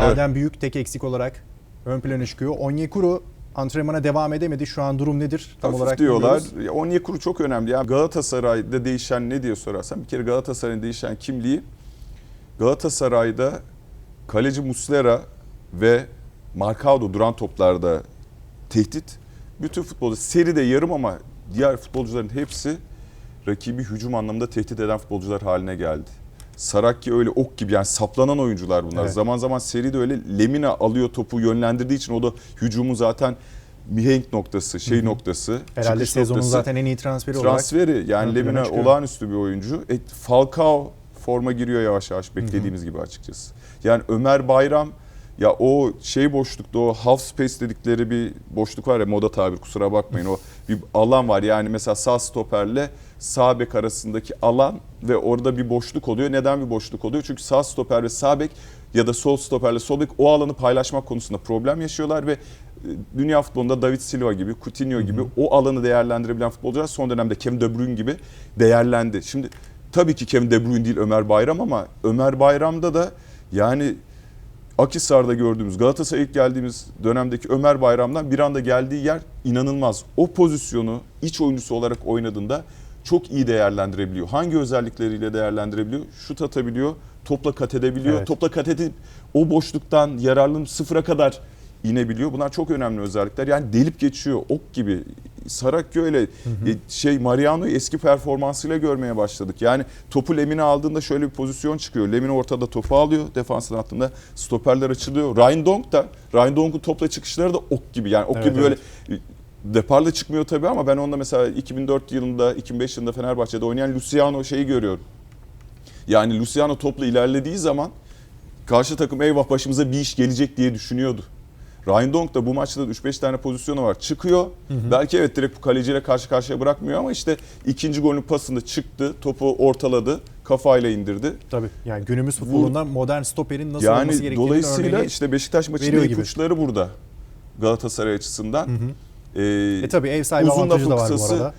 Adem Büyük tek eksik olarak ön plana çıkıyor. Onyekuru antrenmana devam edemedi. Şu an durum nedir? Tam Hafif olarak diyorlar. Onyekuru çok önemli. Ya Galatasaray'da değişen ne diye sorarsan bir kere Galatasaray'ın değişen kimliği Galatasaray'da kaleci Muslera ve Marcado duran toplarda tehdit. Bütün futbolcu seride yarım ama diğer futbolcuların hepsi rakibi hücum anlamında tehdit eden futbolcular haline geldi. Sarakki öyle ok gibi yani saplanan oyuncular bunlar. Evet. Zaman zaman seride öyle Lemina alıyor topu yönlendirdiği için o da hücumun zaten mihenk noktası, şey noktası. Herhalde sezonun noktası. zaten en iyi transferi olarak. Transferi yani Lemina olağanüstü bir oyuncu. E, Falcao forma giriyor yavaş yavaş beklediğimiz gibi açıkçası. Yani Ömer Bayram ya o şey boşlukta o half space dedikleri bir boşluk var ya moda tabir kusura bakmayın o bir alan var yani mesela sağ stoperle sağ bek arasındaki alan ve orada bir boşluk oluyor. Neden bir boşluk oluyor? Çünkü sağ stoper ve sağ bek ya da sol stoperle sol bek o alanı paylaşmak konusunda problem yaşıyorlar ve e, dünya futbolunda David Silva gibi, Coutinho gibi o alanı değerlendirebilen futbolcular son dönemde Kevin De Bruyne gibi değerlendi. Şimdi tabii ki Kevin De Bruyne değil Ömer Bayram ama Ömer Bayram'da da yani Akhisar'da gördüğümüz Galatasaray'a ilk geldiğimiz dönemdeki Ömer Bayram'dan bir anda geldiği yer inanılmaz. O pozisyonu iç oyuncusu olarak oynadığında çok iyi değerlendirebiliyor. Hangi özellikleriyle değerlendirebiliyor? Şut atabiliyor, topla kat edebiliyor. Evet. Topla kat edip o boşluktan yararlanıp sıfıra kadar inebiliyor. Bunlar çok önemli özellikler. Yani delip geçiyor ok gibi. Sarakyo öyle e, şey Mariano'yu eski performansıyla görmeye başladık. Yani topu Lemine aldığında şöyle bir pozisyon çıkıyor. Lemine ortada topu alıyor defansın altında. Stoperler açılıyor. Ryan Dong da Ryan Dong'un topla çıkışları da ok gibi. Yani ok Evet, gibi böyle e, deparla çıkmıyor tabii ama ben onda mesela 2004 yılında 2005 yılında Fenerbahçe'de oynayan Luciano şeyi görüyorum. Yani Luciano topla ilerlediği zaman karşı takım eyvah başımıza bir iş gelecek diye düşünüyordu. Ryan Dong da bu maçta da 3-5 tane pozisyonu var. Çıkıyor. Belki evet direkt bu kaleciyle karşı karşıya bırakmıyor ama işte ikinci golün pasında çıktı. Topu ortaladı. Kafayla indirdi. Tabii. Yani günümüz futbolunda modern stoperin nasıl olması Yani gerektiğini dolayısıyla örneğini- işte Beşiktaş maçının ipuçları burada. Galatasaray açısından. Ee, E tabii ev sahibi uzun avantajı da var bu kısası, arada.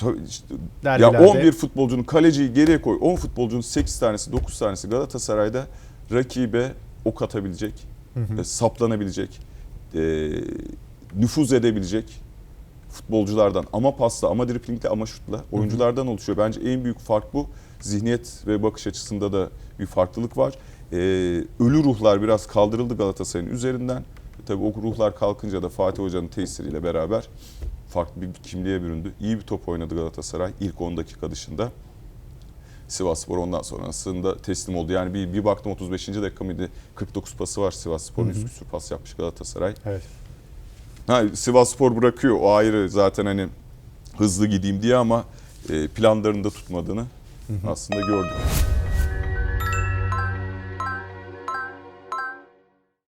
Tabii işte- ya Derbilerde. 11 futbolcunun kaleciyi geriye koy. 10 futbolcunun 8 tanesi 9 tanesi Galatasaray'da rakibe ok atabilecek, e, saplanabilecek, e, nüfuz edebilecek futbolculardan ama pasla ama driplingle ama şutla oyunculardan oluşuyor. Bence en büyük fark bu. Zihniyet ve bakış açısında da bir farklılık var. E, ölü ruhlar biraz kaldırıldı Galatasaray'ın üzerinden. Tabii o ruhlar kalkınca da Fatih Hoca'nın tesiriyle beraber farklı bir kimliğe büründü. İyi bir top oynadı Galatasaray ilk 10 dakika dışında. Sivasspor ondan sonrasında teslim oldu. Yani bir, bir baktım 35. dakika mıydı? 49 pası var Sivasspor'un. Üst küsur pas yapmış Galatasaray. Evet. Ha, Sivasspor bırakıyor o ayrı zaten hani hızlı gideyim diye ama e, planlarında tutmadığını aslında gördük.